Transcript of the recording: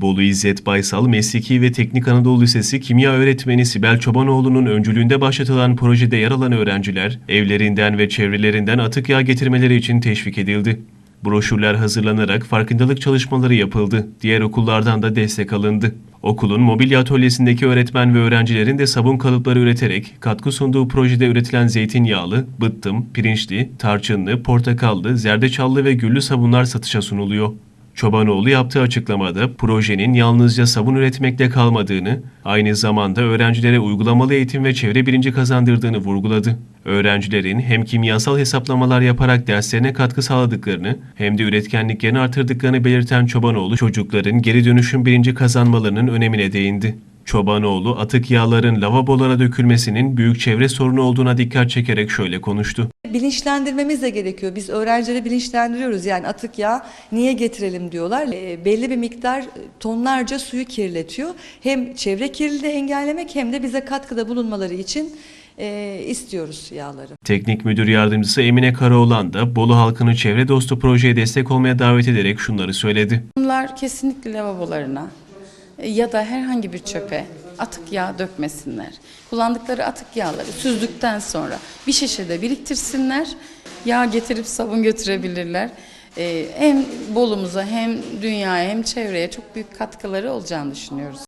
Bolu İzzet Baysal Mesleki ve Teknik Anadolu Lisesi Kimya Öğretmeni Sibel Çobanoğlu'nun öncülüğünde başlatılan projede yer alan öğrenciler, evlerinden ve çevrelerinden atık yağ getirmeleri için teşvik edildi. Broşürler hazırlanarak farkındalık çalışmaları yapıldı. Diğer okullardan da destek alındı. Okulun mobilya atölyesindeki öğretmen ve öğrencilerin de sabun kalıpları üreterek katkı sunduğu projede üretilen zeytinyağlı, bıttım, pirinçli, tarçınlı, portakallı, zerdeçallı ve güllü sabunlar satışa sunuluyor. Çobanoğlu yaptığı açıklamada projenin yalnızca sabun üretmekte kalmadığını, aynı zamanda öğrencilere uygulamalı eğitim ve çevre bilinci kazandırdığını vurguladı. Öğrencilerin hem kimyasal hesaplamalar yaparak derslerine katkı sağladıklarını hem de üretkenliklerini artırdıklarını belirten Çobanoğlu çocukların geri dönüşüm bilinci kazanmalarının önemine değindi. Çobanoğlu atık yağların lavabolara dökülmesinin büyük çevre sorunu olduğuna dikkat çekerek şöyle konuştu. Bilinçlendirmemiz de gerekiyor. Biz öğrencileri bilinçlendiriyoruz. Yani atık yağ niye getirelim diyorlar. E, belli bir miktar tonlarca suyu kirletiyor. Hem çevre kirliliği engellemek hem de bize katkıda bulunmaları için e, istiyoruz yağları. Teknik Müdür Yardımcısı Emine Karaoğlan da Bolu halkını çevre dostu projeye destek olmaya davet ederek şunları söyledi. Bunlar kesinlikle lavabolarına ya da herhangi bir çöpe atık yağ dökmesinler. Kullandıkları atık yağları süzdükten sonra bir şişede biriktirsinler. Yağ getirip sabun götürebilirler. E, Hem Bolumuza hem dünyaya hem çevreye çok büyük katkıları olacağını düşünüyoruz.